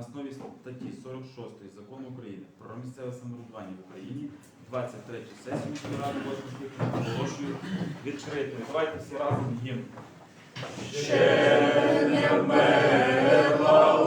основі статті 46 закону України про місцеве самоврядування в Україні 23 сесію міської ради 8 оголошую відкритою. Давайте всі разом гімн. Слава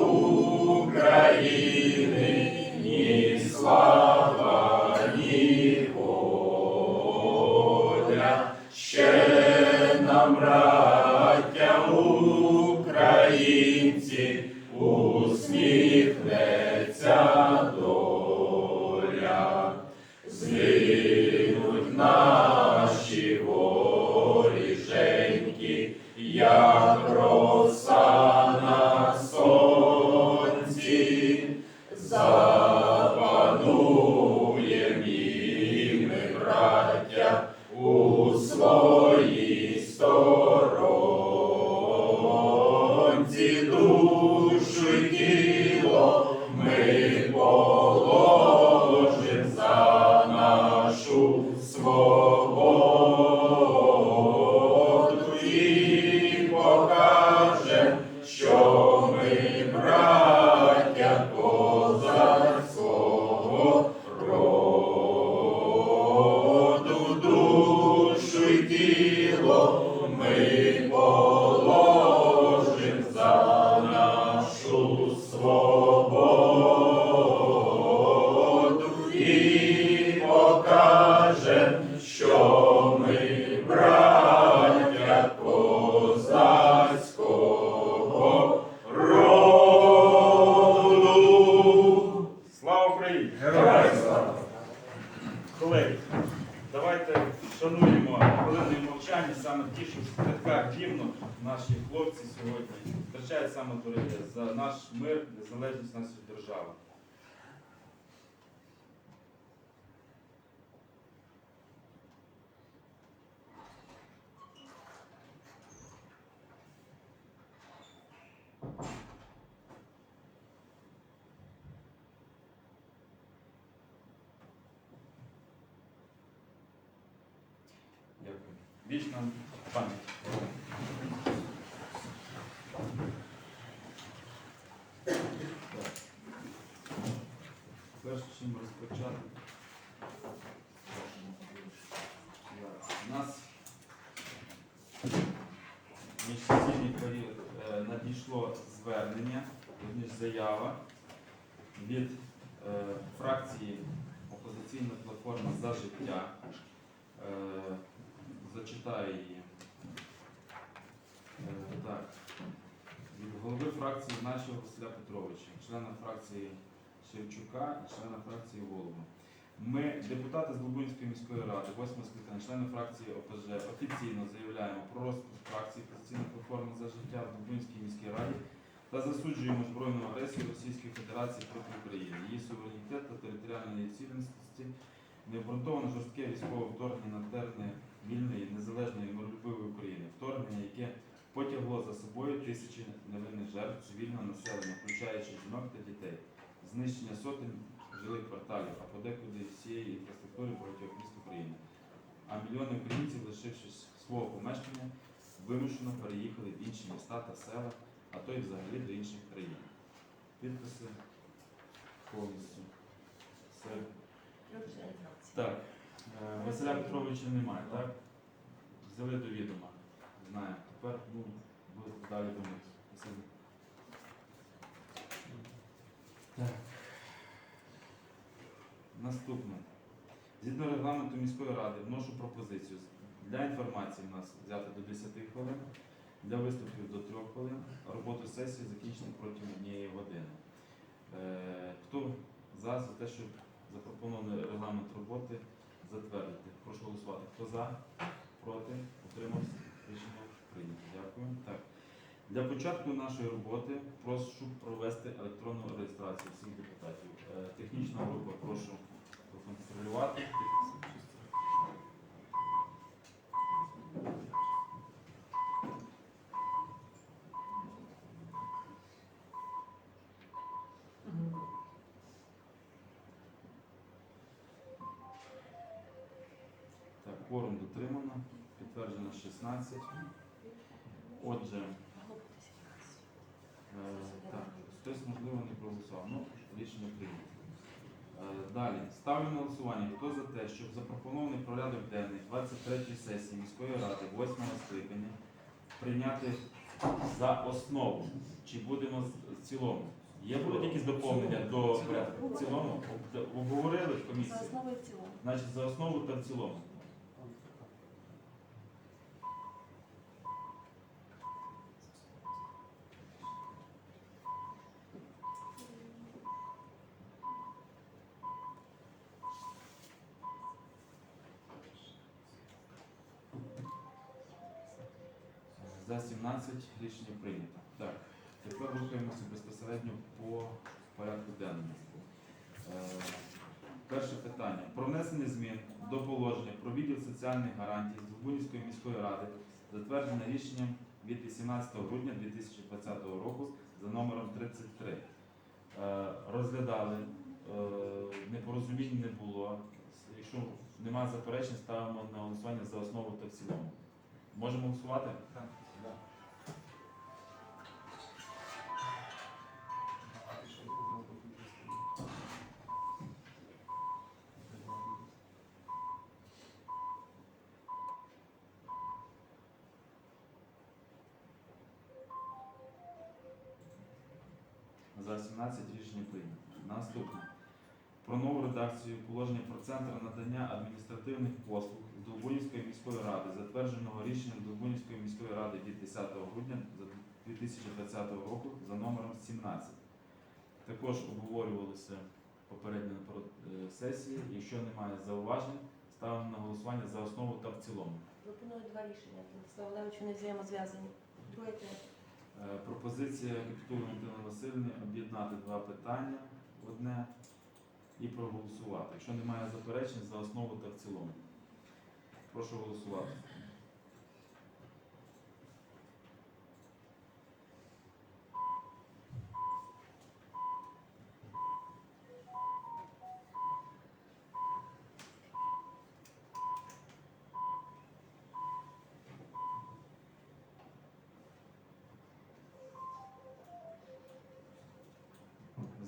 саме боротьба за наш мир, незалежність нашої держави. Дякую. Вічна пам'ять. Перш чим розпочати. У нас міжсесійний період е, надійшло звернення, верніше заява від е, фракції Опозиційна платформа за життя. Е, Зачитаю її. Так. Від голови фракції нашого Василя Петровича, члена фракції Шевчука члена фракції Голуба. Ми, депутати з Лубунської міської ради, 8 скликання, члени фракції ОПЖ, офіційно заявляємо про розпуск фракції Конституційної платформи за життя в Лубунській міській раді та засуджуємо збройну агресію Російської Федерації проти України, її суверенітет та територіальної цілісності, необґрунтоване жорстке військове вторгнення на терени вільної, незалежної, миролюбивої України, вторгнення, яке потягло за собою тисячі невинних жертв цивільного населення, включаючи жінок та дітей, знищення сотень жилих кварталів, а подекуди всієї інфраструктури багатьох міст України. А мільйони українців, лишившись свого помешкання, вимушено переїхали в інші міста та села, а то й взагалі до інших країн. Підписи повністю. Все. Так. Е, Василя Петровича немає, так? Взяли до відома. Знаємо. Тепер ну, буде далі до Так. Наступне. Згідно регламенту міської ради вношу пропозицію для інформації в нас взяти до 10 хвилин, для виступів до 3 хвилин, роботу сесії закінчити протягом однієї години. Е, хто за, за те, щоб запропонований регламент роботи затвердити? Прошу голосувати. Хто за? Проти? Утримався? Рішення прийнято. Дякую. Так. Для початку нашої роботи прошу провести електронну реєстрацію всіх депутатів. Е, Технічна група прошу проконтролювати. Кворум дотримано, підтверджено 16. Отже, так, хтось, можливо, не проголосував. Ну, рішення прийнято. Е, Далі ставлю на голосування. Хто за те, щоб запропонований порядок денний 23 сесії міської ради 8 скликання прийняти за основу? Чи будемо в цілому? Є будуть якісь доповнення до порядку? В цілому? Обговорили в комісії? За основу і в цілому. Значить, за основу та в цілому. За 17 рішення прийнято. Так, тепер рухаємося безпосередньо по порядку денному. Е, Перше питання. Про внесення змін до положення про відділ соціальних гарантій Здолбунівської міської ради, затверджене рішенням від 18 грудня 2020 року за номером 33. Е, Розглядали, е, непорозумінь не було. Якщо немає заперечень, ставимо на голосування за основу та в цілому. Можемо голосувати? За 17 рішення прийнято. Наступне. Про нову редакцію положення про центр надання адміністративних послуг з Долбунівської міської ради, затвердженого рішенням Долбунівської міської ради від 10 грудня 2020 року за номером 17. Також обговорювалися попередньо на е, сесії. Якщо немає зауважень, ставимо на голосування за основу та в цілому. Пропоную два рішення. Олегович, вони взаємозв'язані. Друге Пропозиція Капітули Валентини Васильівни об'єднати два питання в одне і проголосувати. Якщо немає заперечень, за основу та в цілому. Прошу голосувати.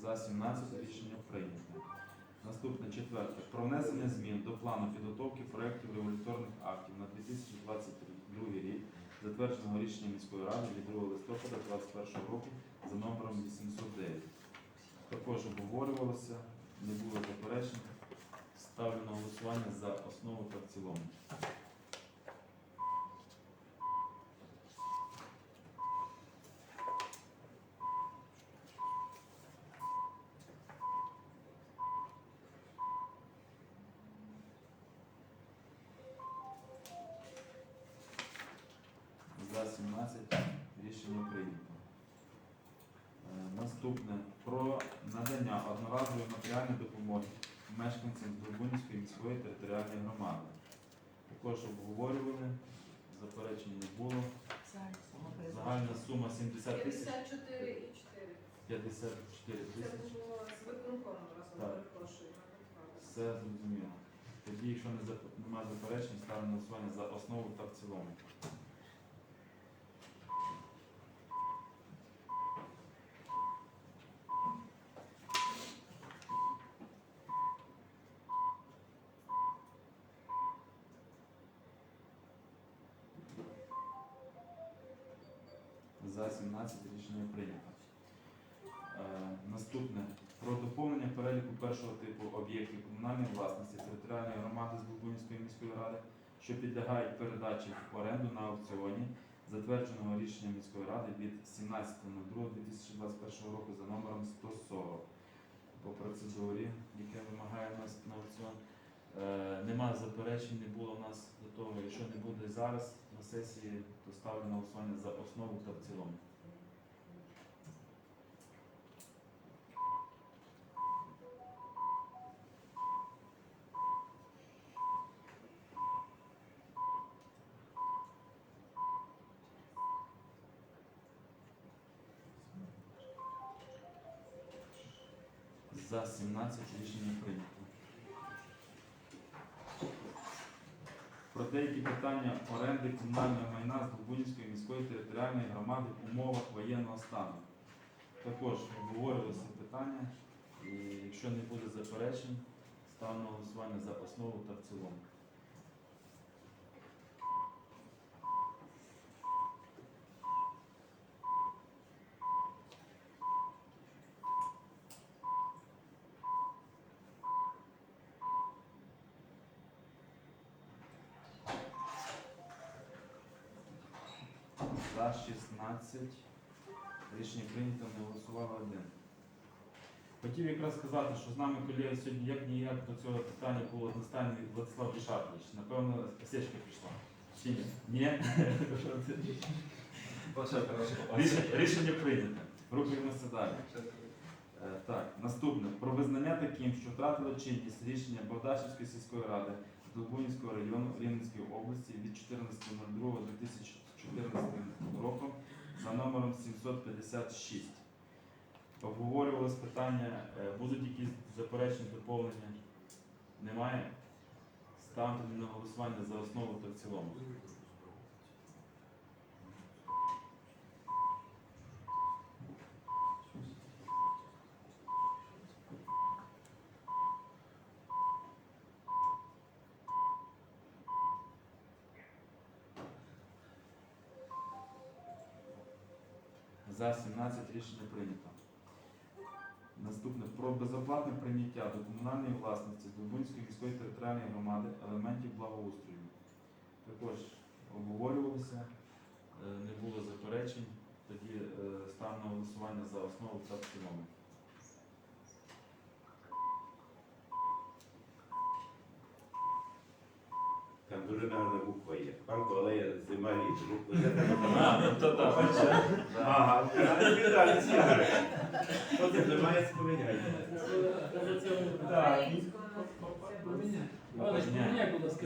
За 17 рішення прийнято. Наступне четверте. Про внесення змін до плану підготовки проєктів регуляторних актів на 2022 рік, затвердженого рішенням міської ради від 2 листопада 2021 року за номером 809. Також обговорювалося, не було заперечень. Ставлю на голосування за основу та в цілому. За 17 рішення прийнято. Е, Наступне про надання одноразової матеріальної допомоги мешканцям Здолбунівської міської територіальної громади. Також обговорювали, заперечень не було. Загальна сума призначена. Загальна 70 тисяч 54 і 4. 54 Це було з виконкомом разом, перепрошую. Все зрозуміло. Тоді, якщо немає заперечень, ставимо голосування за основу та в цілому. За 17 рішення прийнято. Е, Наступне про доповнення переліку першого типу об'єктів комунальної власності територіальної громади з Лубунівської міської ради, що підлягають передачі в оренду на аукціоні, затвердженого рішенням міської ради від 17.02.2021 року за номером 140 по процедурі, яке вимагає нас на аукціон. Е, Нема заперечень, не було у нас до того. Якщо не буде зараз на сесії, то ставлю на голосування за основу та в цілому. За 17 рішення прийнято. Про деякі питання оренди комунального майна з Лубунської міської територіальної громади в умовах воєнного стану. Також обговорювалися питання, і якщо не буде заперечень, ставимо голосування за основу та в цілому. За 16. Рішення прийнято, не голосувало один. Хотів якраз сказати, що з нами колеги сьогодні як ніяк до цього питання був одностайний Владислав Бішатович. Напевно, сечка пішла. Чи ні? Ні? Рішення, рішення прийнято. Рухаємося далі. Е, Так, наступне. Про визнання таким, що втратило чинність рішення Богдашівської сільської ради Долбунівського району Рівненської області від 14.02.2014 року за номером 756. Обговорювалось питання, е, будуть якісь заперечення, доповнення? Немає? Ставте на голосування за основу та в цілому. За 17 рішення прийнято. Наступне про безоплатне прийняття до комунальної власності Дубинської міської територіальної громади елементів благоустрою. Також обговорювалися, е, не було заперечень. Тоді е, на голосування за основу та в цілому. Там дуже гарна Парку алея зима ну так. Ага, віддалі сігари. Хто це немає споміняти? Так. Олеж, поміняй, будь ласка.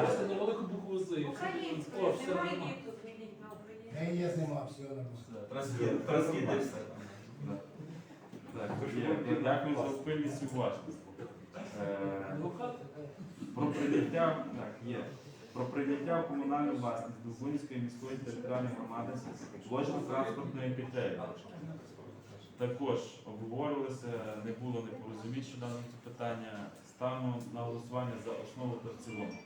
Просто на велику букву з. Українською. Немає діток, змініть на українську. Не є зима, все все. Так, є. Дякую за пильність і уважність. Е? Про прийняття, так, є. Про прийняття в комунальну власність Дубунської міської територіальної громади площі транспортної пітелі Також обговорювалося, не було непорозумінь щодо питання. Стану на голосування за основу та в цілому.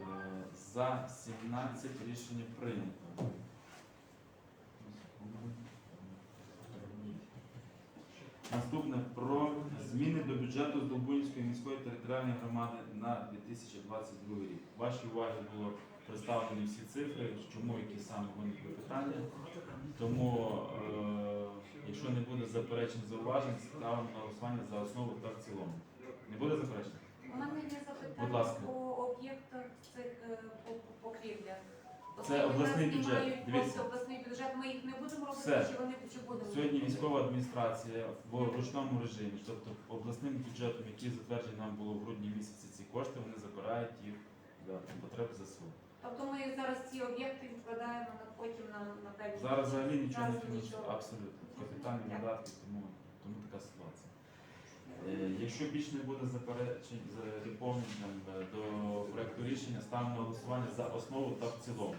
Е, За 17 рішення прийнято. Наступне про зміни до бюджету Здолбунської міської територіальної громади на 2022 рік. Вашій увазі було представлені всі цифри, чому які саме виникли питання. Тому, е, якщо не буде заперечень зауважень, ставимо на голосування за основу та в цілому. Не буде заперечень? У мене є Будь запитання ласка. по об'єктах цих е, по- по- покрівлях. Це Оскільки обласний нас бюджет. знімають Дивіться. просто обласний бюджет, ми їх не будемо робити, Все. чи вони чи будемо? Сьогодні військова адміністрація в ручному режимі, тобто обласним бюджетом, який затверджений нам було в грудні місяці, ці кошти вони забирають їх для потреб ЗСУ. Тобто ми зараз ці об'єкти відкладаємо на потім на, на певні. Зараз взагалі нічого не Зараз фінансує, нічого. абсолютно. Капітальні видатки, тому, тому така ситуація. Е, Якщо більш не буде заперечень з доповненням е, до проекту рішення, ставимо голосування за основу та в цілому.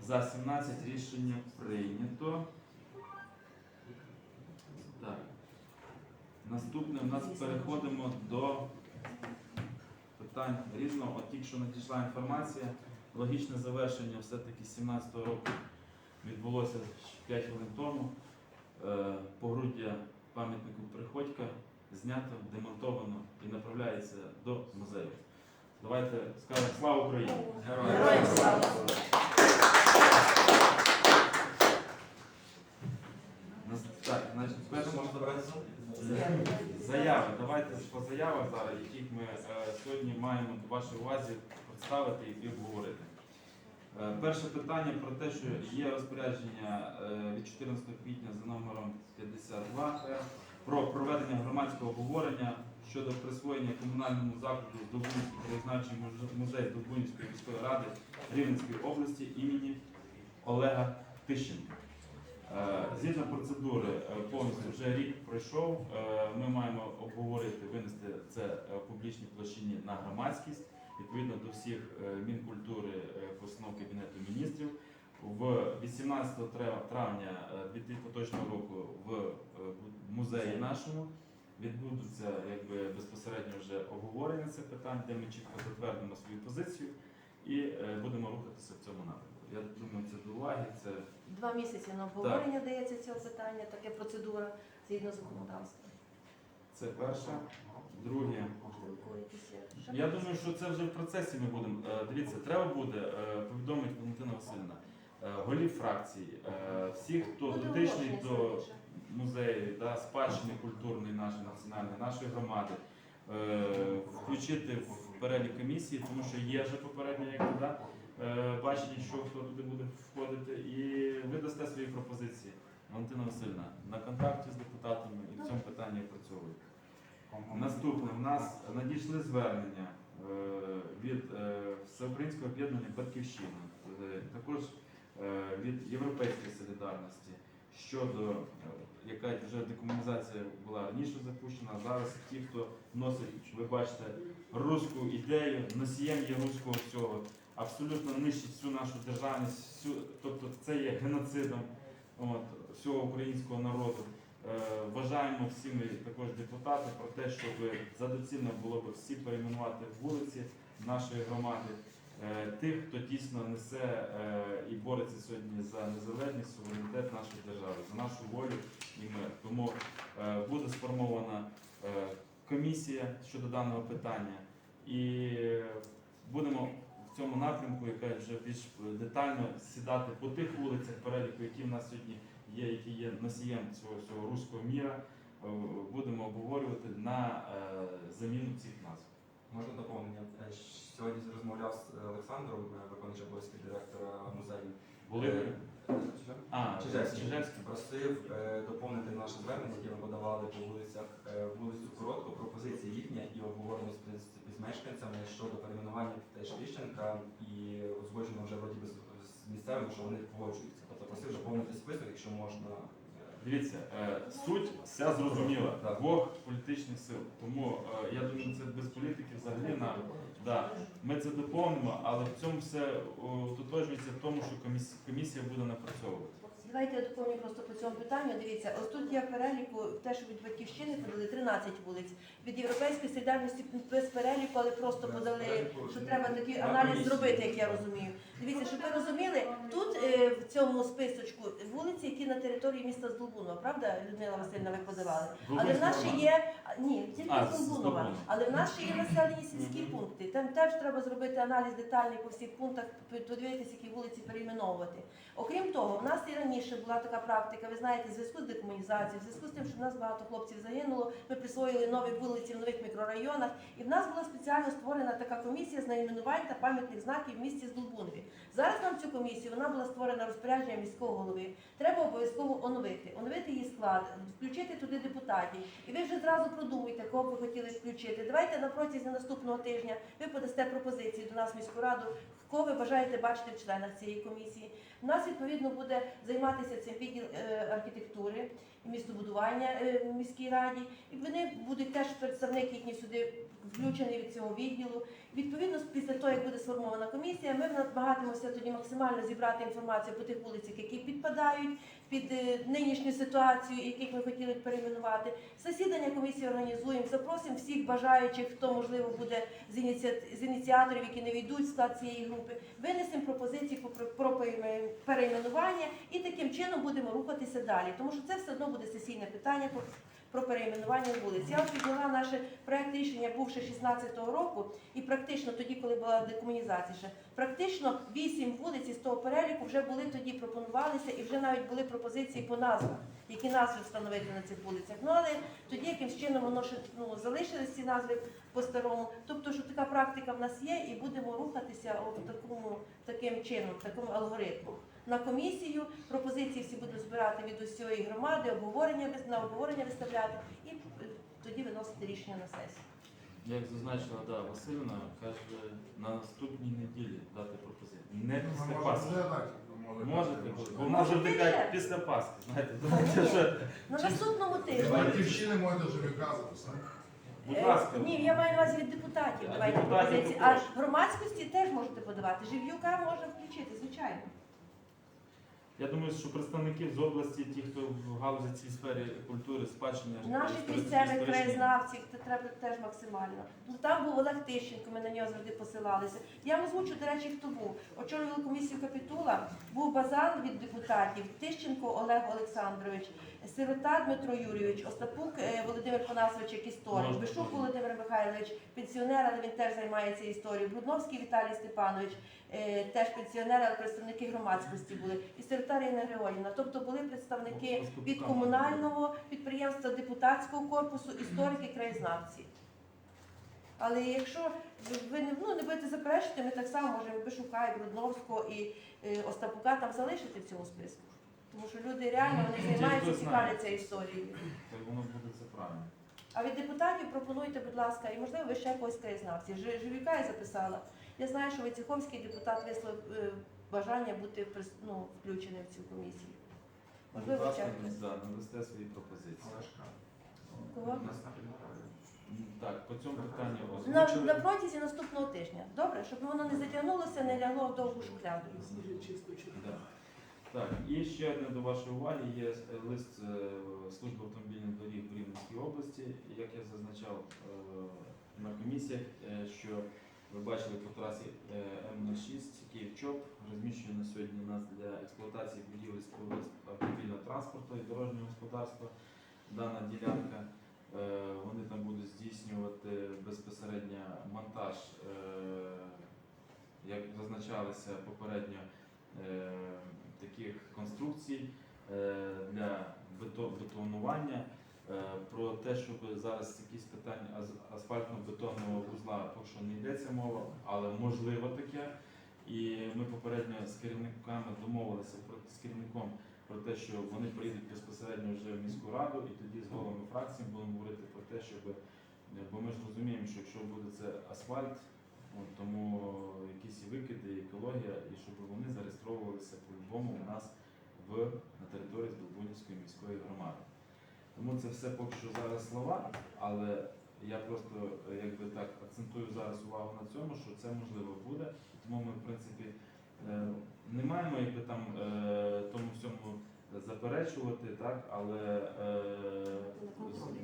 За 17 рішення прийнято. Так. Наступне у нас переходимо до питань різного. От тільки що надійшла інформація. Логічне завершення все-таки 17-го року відбулося 5 хвилин тому. Е, Погруддя пам'ятнику Приходька знято, демонтовано і направляється до музею. Давайте скажемо слава Україні! Героям слава! Нас- Так, значить, перше Заяви. Давайте по заявах зараз, яких ми е, сьогодні маємо до вашій увазі представити і обговорити. Е, Перше питання про те, що є розпорядження е, від 14 квітня за номером 52 е, про проведення громадського обговорення щодо присвоєння комунальному закладу Здобунський краєзнавчий музей Здобунської міської ради Рівненської області імені Олега Тищенка. Е, Згідно процедури, е, повністю вже рік пройшов. Е, Ми маємо обговорити, винести це в публічній площині на громадськість відповідно до всіх Мінкультури постанов Кабінету міністрів. В 18 травня е, 2000 поточного року в музеї нашому відбудуться якби безпосередньо вже обговорення цих питань, де ми чітко затвердимо свою позицію і будемо рухатися в цьому напрямку. Я думаю, це до уваги. Це Два місяці на обговорення дається цього питання, таке процедура згідно законодавства. Це перше. Друге. Ще я думаю, що це вже в процесі ми будемо. Е, Дивіться, треба буде е, повідомити Валентина Васильівна, е, голів фракцій, е, всіх, хто Буде дотичний оголошення до музею, да, спадщини культурної нашої національної, нашої громади, е, включити в перелік комісії, тому що є вже попередньо як да, бачення, що хто туди буде входити, і ви дасте свої пропозиції. Валентина Васильівна, на контакті з депутатами і в цьому питанні працюють. Наступне в нас надійшли звернення е, від е, Всеукраїнського об'єднання Батьківщина, е, також е, від Європейської солідарності щодо, е, яка вже декомунізація була раніше запущена, зараз ті, хто носить, ви бачите, руську ідею, носієм є руського всього, абсолютно нищить всю нашу державність, всю, тобто це є геноцидом от, всього українського народу. Е, Вважаємо всі ми також депутати про те, щоб за доцільно було б всі перейменувати вулиці нашої громади, е, тих, хто дійсно несе е, і бореться сьогодні за незалежність, суверенітет нашої держави, за нашу волю і мир. Тому е, буде сформована комісія щодо даного питання, і будемо в цьому напрямку, яка вже більш детально сідати по тих вулицях переліку, які в нас сьогодні є, які є носієм цього всього руського міра, е, будемо обговорювати на е, заміну цих назв. Можна доповнення? Е, Сьогодні розмовляв з Олександром, е, виконуючим обов'язки директора музею. Е? А, Чижевський. Просив е, доповнити наше звернення, яке ми подавали по вулицях е, вулицю Коротко, пропозиція їхня і обговорено з, з мешканцями щодо перейменування теж Тищенка і узгоджено вже вроді з, з місцевим, що вони погоджуються. Тобто просив доповнити список, якщо можна. е, Дивіться, е, суть вся зрозуміла. Так. Двох політичних сил. Тому е, я думаю, це без політики взагалі нам. Да, ми це доповнимо, але в цьому все о, в тому, що коміс- комісія буде напрацьовувати. Давайте я доповню просто по цьому питанню. Дивіться, ось тут в переліку те, що від батьківщини подали 13 вулиць. Від європейської солідарності без переліку, але просто подали, що треба такий аналіз зробити, як я розумію. Дивіться, щоб ви розуміли, тут е, в цьому списочку вулиці, які на території міста Здолбунова, правда, Людмила Васильівна, ви подавали? Але в нас ще є ні, тільки А. Здолбунова. Але в нас ще є населені сільські пункти. Там теж треба зробити аналіз детальний по всіх пунктах, подивитися, які вулиці перейменовувати. Окрім того, в нас і раніше була така практика, ви знаєте, в зв'язку з декомунізацією, в зв'язку з тим, що в нас багато хлопців загинуло, ми присвоїли нові вулиці в нових мікрорайонах, і в нас була спеціально створена така комісія з найменувань та пам'ятних знаків в місті Здолбунові. Зараз нам цю комісію вона була створена розпорядженням міського голови. Треба обов'язково оновити, оновити її склад, включити туди депутатів. І ви вже зразу продумуйте, кого ви хотіли включити. Давайте на протязі наступного тижня ви подасте пропозиції до нас міську раду, кого ви бажаєте бачити в членах цієї комісії. У нас відповідно буде займатися цим відділ е, архітектури і містобудування е, в міській раді. І вони будуть теж представник їхній сюди включений від цього відділу. Відповідно, після того, як буде сформована комісія, ми намагатимося тоді максимально зібрати інформацію по тих вулицях, які підпадають під е, нинішню ситуацію, яких ми хотіли перейменувати. Засідання комісії організуємо, запросимо всіх бажаючих, хто можливо буде з, ініці- з ініціаторів, які не війдуть в склад цієї групи. Винесемо пропозиції по- про, про перейменування і таким чином будемо рухатися далі. Тому що це все одно буде сесійне питання про, перейменування вулиць. Я підняла наше проект рішення, бувши 16-го року, і практично тоді, коли була декомунізація, ще практично 8 вулиць із того переліку вже були тоді пропонувалися, і вже навіть були пропозиції по назвах. які назви встановити на цих вулицях. Ну але тоді якимсь чином воно ще ну, залишились ці назви по-старому. Тобто, що така практика в нас є, і будемо рухатися о, такому, таким чином, такому алгоритму. На комісію пропозиції всі будуть збирати від усієї громади, обговорення на обговорення виставляти і е, тоді виносити рішення на сесію. Як зазначила да, Васильівна, каже, на наступній неділі дати пропозицію. Не після Пасхи. Можете, бо Може, завжди ти каже ще? після Пасхи. Знаєте, думаєте, що На наступному тижні. Батьківщини можна ЖВК записати. будь Е, ласка. Ні, я маю на увазі від депутатів. Давайте депутатів пропозиції. А також. громадськості теж можете подавати. Жив'юка можна включити, звичайно. Я думаю, що представники з області, ті, хто в галузі цій сфері культури, спадщини, Наших історичні- місцевих історичні- краєзнавців це треба теж максимально. Ну там був Олег Тищенко, ми на нього завжди посилалися. Я вам озвучу, до речі, хто був. Очолював комісію капітула, був Базан від депутатів, Тищенко Олег Олександрович, Сирота Дмитро Юрійович, Остапук е, Володимир Панасович, як історик, Бишук. Володимир Михайлович, пенсіонер, але він теж займається історією. Брудновський Віталій Степанович, е, теж пенсіонер, але представники громадськості були. І Сирота Ірина Григорівна. Тобто були представники від комунального підприємства, депутатського корпусу, історики, краєзнавці. Але якщо ви не, ну, не будете заперечити, ми так само можемо Бишука, і Брудновського, і е, Остапука там залишити в цьому списку. Тому що люди реально вони займаються, цікавляться історією. Так воно буде це правильно. А від депутатів пропонуйте, будь ласка, і можливо ви ще когось краєзнавці. Живіка я записала. Я знаю, що Войцеховський депутат висловив е, бажання бути ну, включеним в цю комісію. Можливо, чекайте. да, свої пропозиції. Кого? На Так, по цьому питанню озвучили. на протязі наступного тижня. Добре, щоб воно не затягнулося, не лягло в довгу шухляду. Чисто, чисто. Так, і ще одне до вашої уваги є е, лист е, Служби автомобільних доріг в Рівненській області. Як я зазначав е, на комісіях, що ви бачили по трасі е, М06 Київ-ЧОП, розміщує на сьогодні у нас для експлуатації будівель автомобільного транспорту і дорожнього господарства дана ділянка. Вони там будуть здійснювати безпосередньо монтаж, як зазначалося попередньо, таких конструкцій е, для бетонування. Е, Про те, щоб зараз якісь питання асфальтно-бетонного вузла, поки що не йдеться мова, але можливо таке. І ми попередньо з керівниками домовилися з керівником про те, що вони приїдуть безпосередньо вже в міську раду, і тоді з головами фракцій будемо говорити про те, щоб бо ми ж розуміємо, що якщо буде це асфальт, от, тому якісь і викиди, і екологія, і щоб вони зареєстровувалися по-любому у нас в на території Здолбунівської міської громади. Тому це все поки що зараз слова, але я просто е, якби так акцентую зараз увагу на цьому, що це можливо буде. Тому ми, в принципі, е, не маємо якби там е, тому всьому заперечувати, так, але е,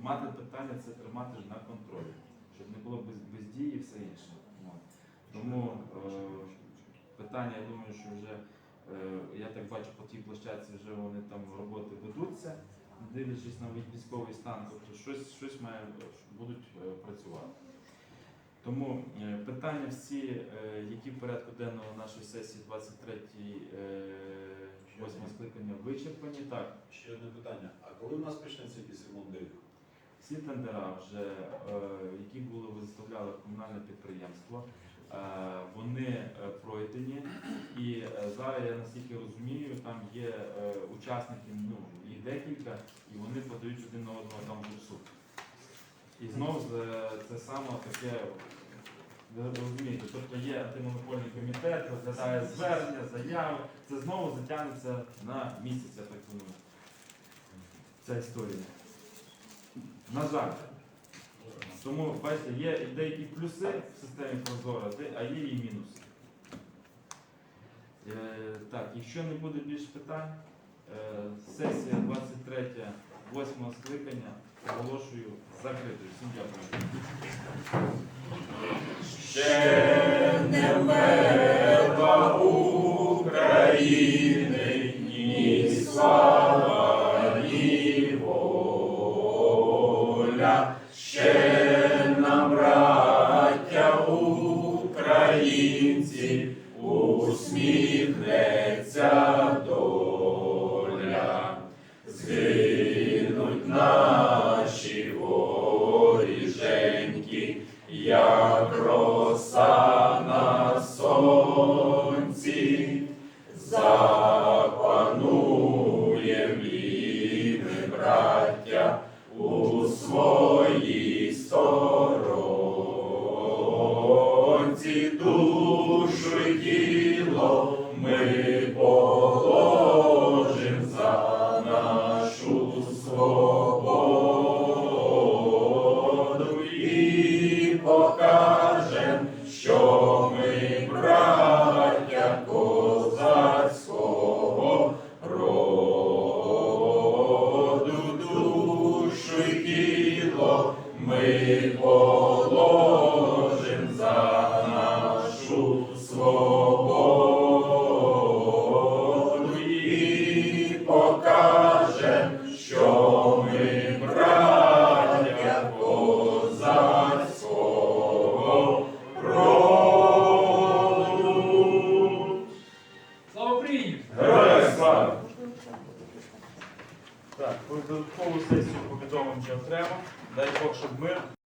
мати питання це тримати ж на контролі, щоб не було без, бездії і все інше. Тому е, питання, я думаю, що вже е, я так бачу по тій площадці, вже вони там роботи ведуться, дивлячись на військовий стан, тобто щось, щось має будуть е, працювати. Тому е, питання всі, е, які в порядку денного нашої сесії 23 е, 8 скликання вичерпані. Так, Ще одне питання. А коли у нас почнеться якийсь ремонт доріг? всі тендера, вже, е, які були виставляли в комунальне підприємство, вони е, пройдені. І е, зараз я наскільки розумію, там є е, учасники, ну їх декілька, і вони подають один на одного там суд. І знову це саме таке. Ви розумієте, тобто є антимонопольний комітет, розглядає звернення, заяви. Це знову затягнеться на місяць, я так думаю. Ця історія. На жаль. Тому, бачите, є деякі плюси в системі Прозора, а є і мінуси. Е, так, якщо не буде більше питань, е, сесія 23 8 скликання оголошую закритою. Всім дякую. Ще не вмерла нашу